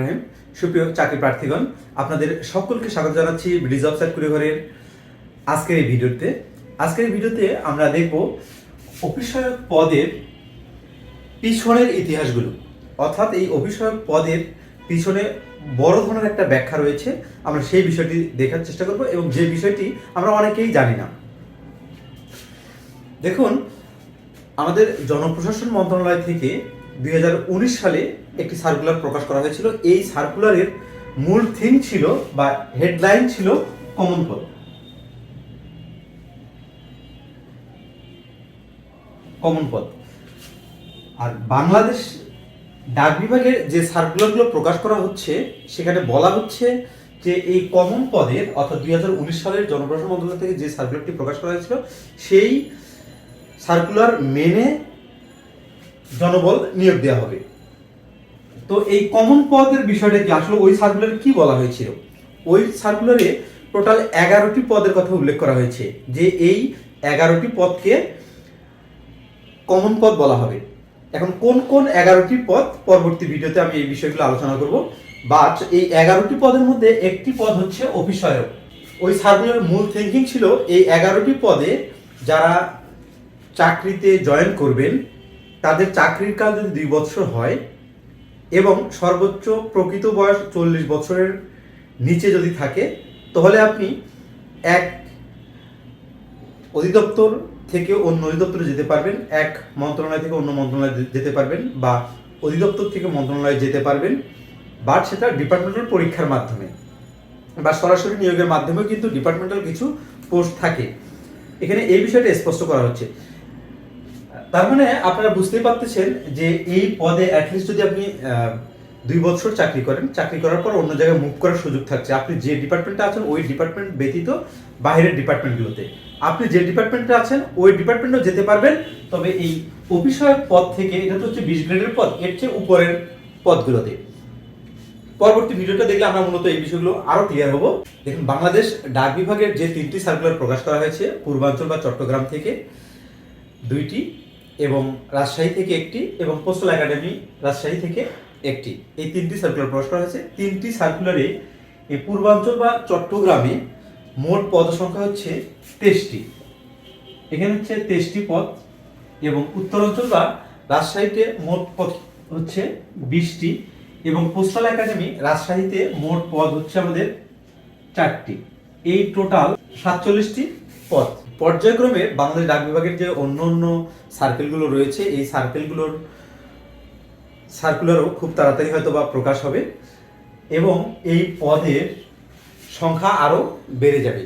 রহিম। সুপ্রিয় চাকরি প্রার্থীগণ, আপনাদের সকলকে স্বাগত জানাচ্ছি অফ সাইট কুড়িঘরের আজকের এই ভিডিওতে। আজকের এই ভিডিওতে আমরা দেখব অফিসয়ক পদের পিছনের ইতিহাসগুলো। অর্থাৎ এই অফিসয়ক পদের পিছনে বড় ধরনের একটা ব্যাখ্যা রয়েছে। আমরা সেই বিষয়টি দেখার চেষ্টা করব এবং যে বিষয়টি আমরা অনেকেই জানি না। দেখুন, আমাদের জনপ্রশাসন মন্ত্রণালয় থেকে দুই হাজার উনিশ সালে একটি সার্কুলার প্রকাশ করা হয়েছিল। এই সার্কুলারের মূল থিম ছিল বা হেডলাইন ছিল কমন পদ কমন পদ আর বাংলাদেশ ডাক বিভাগের যে সার্কুলারগুলো প্রকাশ করা হচ্ছে, সেখানে বলা হচ্ছে যে এই কমন পদের অর্থাৎ দুই হাজার উনিশ সালের জনপ্রশাসন মন্ত্রণালয় থেকে যে সার্কুলারটি প্রকাশ করা হয়েছিল, সেই সার্কুলার মেনে জনবল নিয়োগ দেওয়া হবে। তো এই কমন পদের বিষয়টা কি? আসলে ওই সার্কুলারে কি বলা হয়েছিল? ওই সার্কুলারে টোটাল এগারোটি পদের কথা উল্লেখ করা হয়েছে, যে এই এগারোটি পদকে কমন পদ বলা হবে। এখন কোন কোন এগারোটি পদ? পরবর্তী ভিডিওতে আমি এই বিষয়গুলো আলোচনা করব। বাট এই এগারোটি পদের মধ্যে একটি পদ হচ্ছে অফিসয়ক ওই সার্কুলারের মূল থিঙ্কিং ছিল, এই এগারোটি পদে যারা চাকরিতে জয়েন করবেন তাদের চাকরির কাল যদি দুই বছর হয় এবং সর্বোচ্চ প্রকৃত বয়স চল্লিশ বছরের নিচে যদি থাকে, তাহলে আপনি এক অধিদপ্তর থেকে অন্য অধিদপ্তরে যেতে পারবেন, এক মন্ত্রণালয় থেকে অন্য মন্ত্রণালয়ে যেতে পারবেন বা অধিদপ্তর থেকে মন্ত্রণালয়ে যেতে পারবেন, বাট সেটা ডিপার্টমেন্টাল পরীক্ষার মাধ্যমে বা সরাসরি নিয়োগের মাধ্যমেও কিন্তু ডিপার্টমেন্টাল কিছু পোস্ট থাকে। এখানে এই বিষয়টা স্পষ্ট করা হচ্ছে। তার মানে আপনারা বুঝতেই পারতেছেন যে এই পদে অ্যাটলিস্ট যদি আপনি দুই বছর চাকরি করেন, চাকরি করার পর অন্য জায়গায় মুভ করার সুযোগ থাকছে। আপনি যে ডিপার্টমেন্টে আছেন, ওই ডিপার্টমেন্ট ব্যতীত বাইরের ডিপার্টমেন্টগুলোতে আপনি যে ডিপার্টমেন্টে আছেন, ওই ডিপার্টমেন্টেও যেতে পারবেন। তবে এই অফিসয়ক পদ থেকে, এটা তো হচ্ছে বিশ গ্রেডের পদ, এর চেয়ে উপরের পদগুলোতে। পরবর্তী ভিডিওটা দেখলে আমরা মূলত এই বিষয়গুলো আরও ক্লিয়ার হব। দেখুন, বাংলাদেশ ডাক বিভাগের যে তিনটি সার্কুলার প্রকাশ করা হয়েছে, পূর্বাঞ্চল বা চট্টগ্রাম থেকে দুইটি এবং রাজশাহী থেকে একটি এবং পোস্টাল একাডেমি রাজশাহী থেকে একটি। এই তিনটি সার্কুলার প্রকাশ করা হয়েছে। তিনটি সার্কুলারে পূর্বাঞ্চল বা চট্টগ্রামে মোট পদ সংখ্যা হচ্ছে তেইশটি। এখানে হচ্ছে তেইশটি পদ এবং উত্তরাঞ্চল বা রাজশাহীতে মোট পদ হচ্ছে বিশটি এবং পোস্টাল একাডেমি রাজশাহীতে মোট পদ হচ্ছে আমাদের চারটি। এই টোটাল সাতচল্লিশটি পদ। পর্যায়ক্রমে বাংলাদেশ ডাক বিভাগের যে অন্য অন্য সার্কেলগুলো রয়েছে, এই সার্কেলগুলোর সার্কুলারও খুব তাড়াতাড়ি হয়তো বা প্রকাশ হবে এবং এই পদের সংখ্যা আরও বেড়ে যাবে।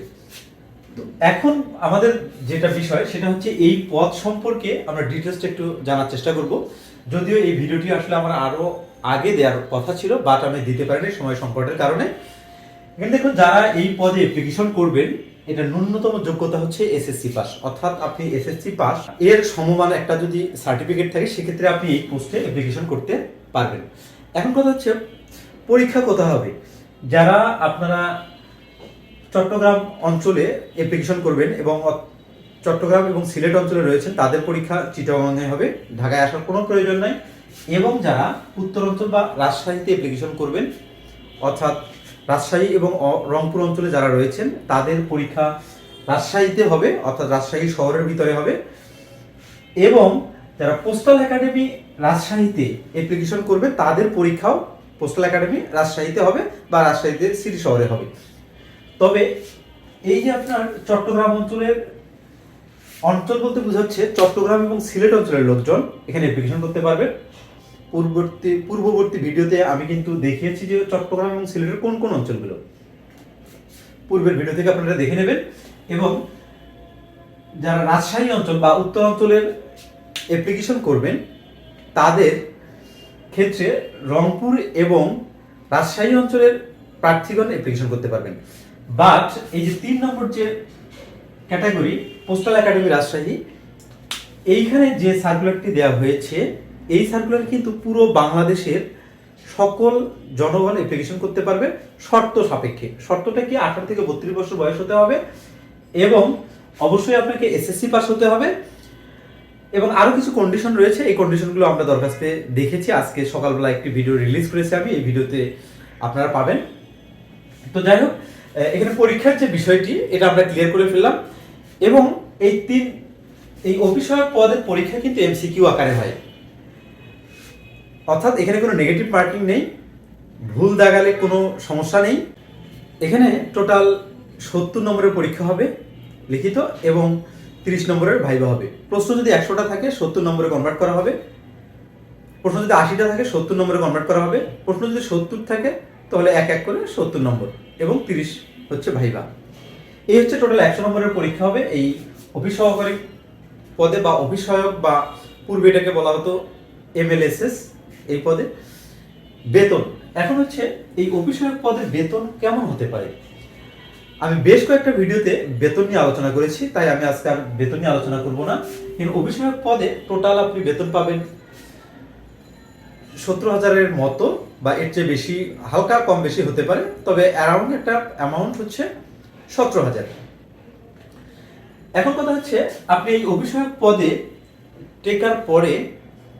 তো এখন আমাদের যেটা বিষয়, সেটা হচ্ছে এই পদ সম্পর্কে আমরা ডিটেলসটা একটু জানার চেষ্টা করব। যদিও এই ভিডিওটি আসলে আমার আরও আগে দেওয়ার কথা ছিল বাট আমি দিতে পারিনি সময় সংকটের কারণে। এখানে দেখুন, যারা এই পদে অ্যাপ্লিকেশন করবেন এটা ন্যূনতম যোগ্যতা হচ্ছে এসএসসি পাস অর্থাৎ আপনি এসএসসি পাস এর সমমান একটা যদি সার্টিফিকেট থাকে, সেক্ষেত্রে আপনি এই পোস্টে অ্যাপ্লিকেশন করতে পারবেন। এখন কথা হচ্ছে, পরীক্ষা কোথায় হবে? যারা আপনারা চট্টগ্রাম অঞ্চলে অ্যাপ্লিকেশন করবেন এবং চট্টগ্রাম এবং সিলেট অঞ্চলে রয়েছেন, তাদের পরীক্ষা চিটাগাংয়ে হবে। ঢাকায় আসার কোনো প্রয়োজন নাই। এবং যারা উত্তর অঞ্চল বা রাজশাহীতে অ্যাপ্লিকেশন করবেন, অর্থাৎ রাজশাহী এবং রংপুর অঞ্চলে যারা রয়েছেন, তাদের পরীক্ষা রাজশাহীতে হবে, অর্থাৎ রাজশাহী শহরের ভিতরে হবে। এবং যারা পোস্টাল একাডেমি রাজশাহীতে অ্যাপ্লিকেশন করবে, তাদের পরীক্ষাও পোস্টাল একাডেমি রাজশাহীতে হবে বা রাজশাহীতে সিটি শহরে হবে। তবে এই যে আপনার চট্টগ্রাম অঞ্চলের অঞ্চল বলতে বোঝাচ্ছে, চট্টগ্রাম এবং সিলেট অঞ্চলের লোকজন এখানে অ্যাপ্লিকেশন করতে পারবে। পূর্ববর্তী পূর্ববর্তী ভিডিওতে আমি কিন্তু দেখিয়েছি যে চট্টগ্রাম এবং সিলেটের কোন কোন অঞ্চলগুলো। পূর্বের ভিডিও থেকে আপনারা দেখে নেবেন এবং যারা রাজশাহী অঞ্চল বা উত্তর অঞ্চলের অ্যাপ্লিকেশন করবেন, তাদের ক্ষেত্রে রংপুর এবং রাজশাহী অঞ্চলের প্রার্থীগণ অ্যাপ্লিকেশন করতে পারবেন। বাট এই যে তিন নম্বর যে ক্যাটাগরি পোস্টাল একাডেমি রাজশাহী, এইখানে যে সার্কুলারটি দেওয়া হয়েছে এই সার্কুলার কিন্তু পুরো বাংলাদেশের সকল জনগণ অ্যাপ্লিকেশন করতে পারবে শর্ত সাপেক্ষে। শর্তটা কি? আঠারো থেকে বত্রিশ বছর বয়স হতে হবে এবং অবশ্যই আপনাকে এসএসসি পাস হতে হবে এবং আরও কিছু কন্ডিশন রয়েছে। এই কন্ডিশনগুলো আমরা দরখাস্তে দেখেছি। আজকে সকালবেলা একটি ভিডিও রিলিজ করেছি আমি। এই ভিডিওতে আপনারা পাবেন। তো যাই হোক এখানে পরীক্ষার যে বিষয়টি, এটা আমরা ক্লিয়ার করে ফেললাম। এবং এই তিন, এই অফিসয়ক পদের পরীক্ষা কিন্তু এমসিকিউ আকারে হয়। অর্থাৎ এখানে কোনো নেগেটিভ মার্কিং নেই, ভুল দাগালে কোনো সমস্যা নেই। এখানে টোটাল সত্তর নম্বরের পরীক্ষা হবে লিখিত এবং তিরিশ নম্বরের ভাইবা হবে। প্রশ্ন যদি একশোটা থাকে, সত্তর নম্বরে কনভার্ট করা হবে। প্রশ্ন যদি আশিটা থাকে, সত্তর নম্বরে কনভার্ট করা হবে। প্রশ্ন যদি সত্তর থাকে, তাহলে এক এক করে সত্তর নম্বর এবং তিরিশ হচ্ছে ভাইবা এই হচ্ছে টোটাল একশো নম্বরের পরীক্ষা হবে। এই অফিস সহকারী পদে বা অফিস সহায়ক বা পূর্বে এটাকে বলা হতো এমএলএসএস এই পদে। বেতন। এখন হচ্ছে এই অফিস সহায়ক পদের বেতন কেমন হতে পারে? আমি বেশ কয়েকটা ভিডিওতে বেতন নিয়ে আলোচনা করেছি, তাই আমি আজকে আর বেতন নিয়ে আলোচনা করব না। কিন্তু অভিষেক পদে টোটাল আপনি বেতন পাবেন সত্তর হাজারের মতো বা এর চেয়ে বেশি, হালকা কম বেশি হতে পারে, তবে অ্যারাউন্ড একটা অ্যামাউন্ট হচ্ছে সতেরো হাজার। এখন কথা হচ্ছে, আপনি এই অভিষেক পদে টেকার পরে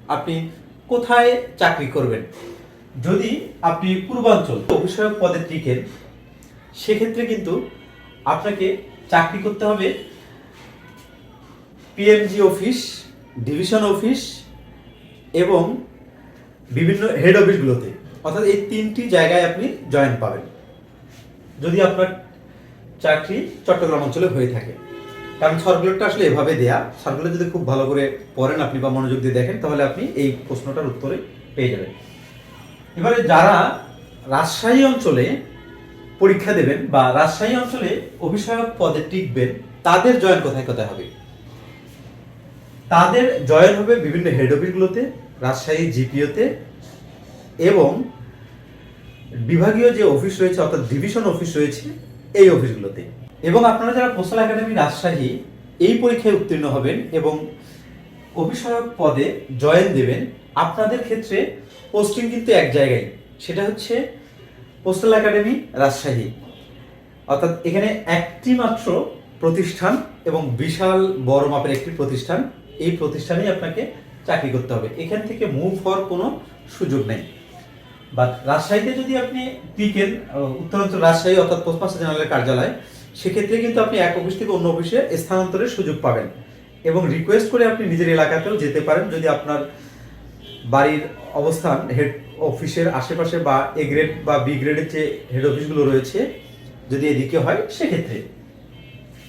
আপনি কোথায় চাকরি করবেন? যদি আপনি পূর্বাঞ্চল অভিষেক পদে টিকেন, সেক্ষেত্রে কিন্তু আপনাকে চাকরি করতে হবে পিএমজি অফিস, ডিভিশন অফিস এবং বিভিন্ন হেড অফিসগুলোতে অর্থাৎ এই তিনটি জায়গায় আপনি জয়েন পাবেন। যদি আপনার চাকরি চট্টগ্রাম অঞ্চলে হয়ে থাকে। কারণ সার্কুলারটা আসলে এভাবে দেয়া সার্কুলার যদি খুব ভালো করে পড়েন আপনি বা মনোযোগ দিয়ে দেখেন, তাহলে আপনি এই প্রশ্নটার উত্তরে পেয়ে যাবেন। এবারে যারা রাজশাহী অঞ্চলে পরীক্ষা দেবেন বা রাজশাহী অঞ্চলে অভিষেক পদে টিকবেন, তাদের জয়েন কোথায় কোথায় হবে? তাদের জয়েন হবে বিভিন্ন হেড অফিসগুলোতে রাজশাহী জিপিওতে এবং বিভাগীয় যে অফিস রয়েছে, অর্থাৎ ডিভিশন অফিস রয়েছে, এই অফিসগুলোতে এবং আপনারা যারা পোস্টাল একাডেমি রাজশাহী, এই পরীক্ষায় উত্তীর্ণ হবেন এবং অভিষেক পদে জয়েন দেবেন, আপনাদের ক্ষেত্রে পোস্টিং কিন্তু এক জায়গায়। সেটা হচ্ছে পোস্টাল একাডেমি রাজশাহী। অর্থাৎ এখানে একটি মাত্র প্রতিষ্ঠান এবং বিশাল বড় মাপের একটি প্রতিষ্ঠান। এই প্রতিষ্ঠানেই আপনাকে চাকরি করতে হবে। এখান থেকে মুভ হওয়ার কোনো সুযোগ নেই। বাট রাজশাহীতে যদি আপনি টিকেন উত্তরাঞ্চল রাজশাহী অর্থাৎ পোস্টমাস্টার জেনারেলের কার্যালয় সেক্ষেত্রে কিন্তু আপনি এক অফিস থেকে অন্য অফিসে স্থানান্তরের সুযোগ পাবেন এবং রিকোয়েস্ট করে আপনি নিজের এলাকাতেও যেতে পারেন। যদি আপনার বাড়ির অবস্থান হেড অফিসের আশেপাশে বা এ গ্রেড বা বি গ্রেডের যে হেড অফিসগুলো রয়েছে, যদি এদিকে হয়, সেক্ষেত্রে।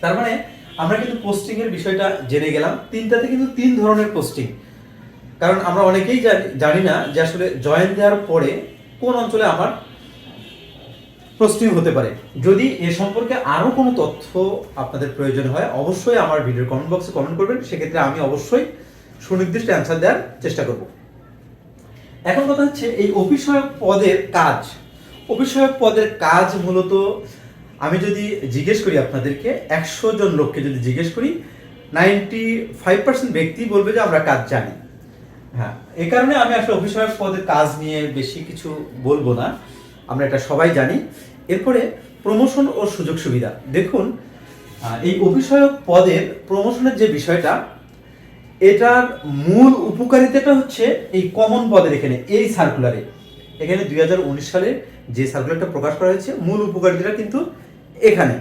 তার মানে আমরা কিন্তু পোস্টিংয়ের বিষয়টা জেনে গেলাম। তিনটাতে কিন্তু তিন ধরনের পোস্টিং কারণ আমরা অনেকেই জানি- না যে আসলে জয়েন দেওয়ার পরে কোন অঞ্চলে আমার পোস্টিং হতে পারে। যদি এ সম্পর্কে আরও কোনো তথ্য আপনাদের প্রয়োজন হয়, অবশ্যই আমার ভিডিওর কমেন্ট বক্সে কমেন্ট করবেন। সেক্ষেত্রে আমি অবশ্যই সুনির্দিষ্ট অ্যান্সার দেওয়ার চেষ্টা করব। এখন কথা হচ্ছে এই অভিষয়ক পদের কাজ। অভিষয়ক পদের কাজ মূলত আমি যদি জিজ্ঞেস করি আপনাদেরকে, একশো জন লোককে যদি জিজ্ঞেস করি নাইনটি ফাইভ পার্সেন্ট ব্যক্তি বলবে যে আমরা কাজ জানি। হ্যাঁ এই কারণে আমি আসলে অভিষয়ক পদের কাজ নিয়ে বেশি কিছু বলব না। আমরা এটা সবাই জানি। এরপরে প্রমোশন ও সুযোগ সুবিধা। দেখুন এই অভিষয়ক পদের প্রমোশনের যে বিষয়টা, এটার মূল উপকারিতাটা হচ্ছে এই কমন পদের এখানে, এই সার্কুলারে এখানে দুই হাজার উনিশ সালে যে সার্কুলারটা প্রকাশ করা হয়েছে, মূল উপকারিতাটা কিন্তু এখানে।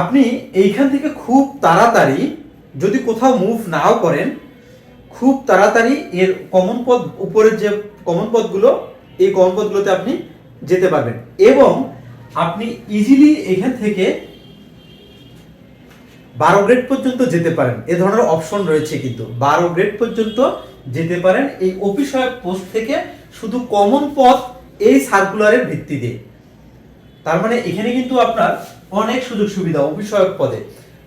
আপনি এইখান থেকে খুব তাড়াতাড়ি যদি কোথাও মুভ নাও করেন, খুব তাড়াতাড়ি এর কমন পদ, উপরের যে কমন পদগুলো এই পদগুলোতে আপনি যেতে পারবেন। এবং আপনি ইজিলি এখান থেকে বারো গ্রেড পর্যন্ত যেতে পারেন। এ ধরনের অপশন রয়েছে কিন্তু। বারো গ্রেড পর্যন্ত যেতে পারেন। এই অফিসয়ক পোস্ট থেকে শুধু কমন পথ এই সার্কুলারের ভিত্তিতে। তার মানে এখানে কিন্তু আপনার অনেক সুযোগ সুবিধা অফিসয়ক পদে।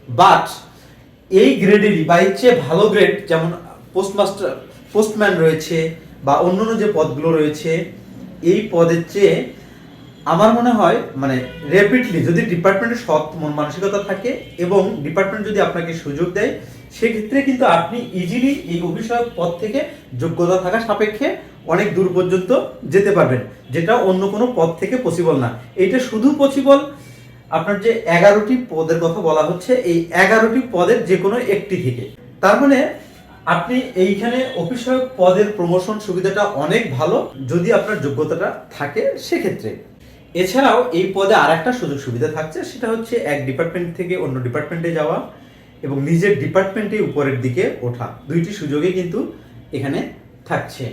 বাট এই গ্রেডেরই বা এর চেয়ে ভালো গ্রেড যেমন পোস্টমাস্টার পোস্টম্যান রয়েছে বা অন্যান্য যে পদগুলো রয়েছে এই পদের চেয়ে আমার মনে হয় মানে র্যাপিডলি যদি ডিপার্টমেন্টের সৎ মন মানসিকতা থাকে এবং ডিপার্টমেন্ট যদি আপনাকে সুযোগ দেয়, সেক্ষেত্রে কিন্তু আপনি ইজিলি এই অভিষেক পদ থেকে যোগ্যতা থাকা সাপেক্ষে অনেক দূর পর্যন্ত যেতে পারবেন, যেটা অন্য কোনো পদ থেকে পসিবল না। এইটা শুধু পসিবল আপনার যে এগারোটি পদের কথা বলা হচ্ছে, এই এগারোটি পদের যে কোনো একটি থেকে। তার মানে আপনি এইখানে অফিসয়ক পদের প্রমোশন সুবিধাটা অনেক ভালো, যদি আপনার যোগ্যতাটা থাকে সেক্ষেত্রে। এছাড়াও এই পদে আর একটা সুযোগ সুবিধা থাকছে, সেটা হচ্ছে এক ডিপার্টমেন্ট থেকে অন্য ডিপার্টমেন্টে যাওয়া এবং নিজের ডিপার্টমেন্টে উপরের দিকে ওঠা। দুইটি সুযোগে কিন্তু এখানে থাকছে।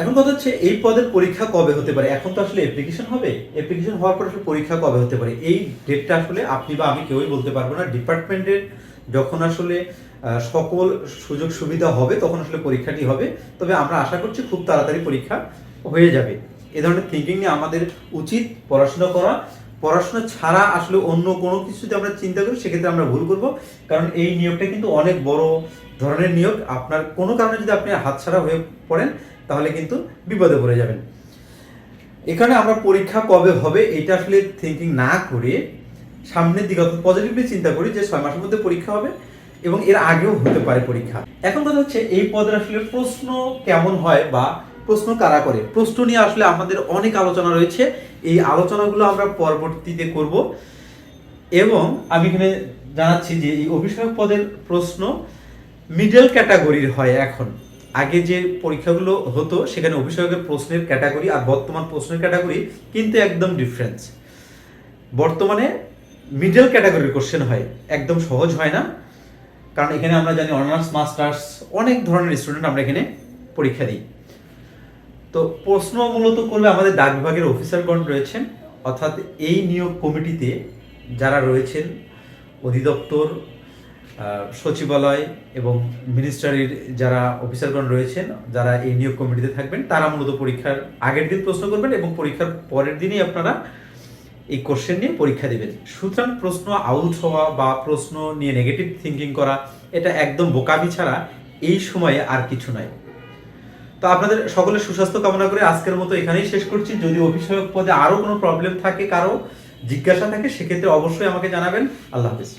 এখন কথা হচ্ছে, এই পদের পরীক্ষা কবে হতে পারে? এখন তো আসলে অ্যাপ্লিকেশন হবে। অ্যাপ্লিকেশন হওয়ার পর আসলে পরীক্ষা কবে হতে পারে? এই ডেটটা আসলে আপনি বা আমি কেউই বলতে পারব না। ডিপার্টমেন্টের যখন আসলে সকল সুযোগ সুবিধা হবে, তখন আসলে পরীক্ষাটি হবে। তবে আমরা আশা করছি খুব তাড়াতাড়ি পরীক্ষা হয়ে যাবে। এ ধরনের থিঙ্কিং নিয়ে আমাদের উচিত পড়াশোনা করা। পড়াশোনা ছাড়া আসলে অন্য কোনো কিছু যদি আমরা চিন্তা করি, সেক্ষেত্রে আমরা ভুল করব। কারণ এই নিয়োগটা কিন্তু অনেক বড় ধরনের নিয়োগ। আপনার কোনো কারণে যদি আপনি হাতছাড়া হয়ে পড়েন, তাহলে কিন্তু বিপদে পড়ে যাবেন। এখানে আমরা পরীক্ষা কবে হবে, এটা আসলে থিঙ্কিং না করে সামনের দিকে পজিটিভলি চিন্তা করি যে ছয় মাসের মধ্যে পরীক্ষা হবে এবং এর আগেও হতে পারে পরীক্ষা। এখন কথা হচ্ছে এই পদের আসলে প্রশ্ন কেমন হয় বা প্রশ্ন কারা করে? প্রশ্ন নিয়ে আসলে আমাদের অনেক আলোচনা রয়েছে। এই আলোচনাগুলো আমরা পরবর্তীতে করব। এবং আমি এখানে জানাচ্ছি যে এই অভিষেক পদের প্রশ্ন মিডল ক্যাটাগরির হয় এখন। আগে যে পরীক্ষাগুলো হতো, সেখানে অভিষেকের প্রশ্নের ক্যাটাগরি আর বর্তমান প্রশ্নের ক্যাটাগরি কিন্তু একদম ডিফারেন্স বর্তমানে মিডল ক্যাটাগরির কোশ্চেন হয়, একদম সহজ হয় না। কারণ এখানে আমরা জানি অনার্স মাস্টার্স অনেক ধরনের স্টুডেন্ট আমরা এখানে পরীক্ষা দিই। তো প্রশ্ন মূলত করবে আমাদের ডাক বিভাগের অফিসারগণ রয়েছেন, অর্থাৎ এই নিয়োগ কমিটিতে যারা রয়েছেন, অধিদপ্তর সচিবালয় এবং মিনিস্টারির যারা অফিসারগণ রয়েছেন, যারা এই নিয়োগ কমিটিতে থাকবেন, তারা মূলত পরীক্ষার আগের দিন প্রশ্ন করবেন এবং পরীক্ষার পরের দিনই আপনারা এই কোশ্চেন নিয়ে পরীক্ষা দেবেন সুতরাং প্রশ্ন আউট হওয়া বা প্রশ্ন নিয়ে নেগেটিভ থিঙ্কিং করা, এটা একদম বোকামি ছাড়া এই সময়ে আর কিছু নয়। তো আপনাদের সকলের সুস্বাস্থ্য কামনা করে আজকের মতো এখানেই শেষ করছি। যদি অভিষেক পদে আরও কোনো প্রবলেম থাকে, কারও জিজ্ঞাসা থাকে, সেক্ষেত্রে অবশ্যই আমাকে জানাবেন। আল্লাহ হাফিজ।